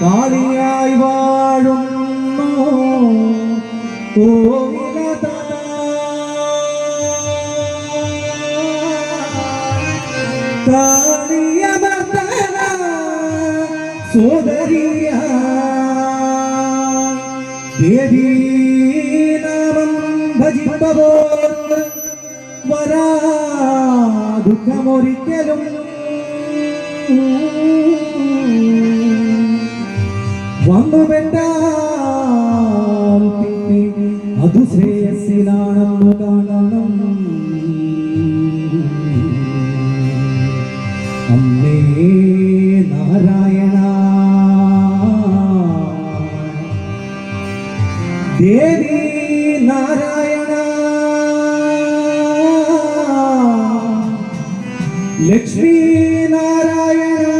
കാളിയായി വാഴുന്നു സോദരിയ. ദേവീനാമം ഭജിപ്പവോർ വരാ ദുഃഖമൊരിക്കലും വന്നു പിന്നെ അത് ശ്രേയസ്സിലാണെന്ന് കാണണം. അമ്മേ നാരായണ. ദേവി നാരായണ. ലക്ഷ്മി നാരായണ.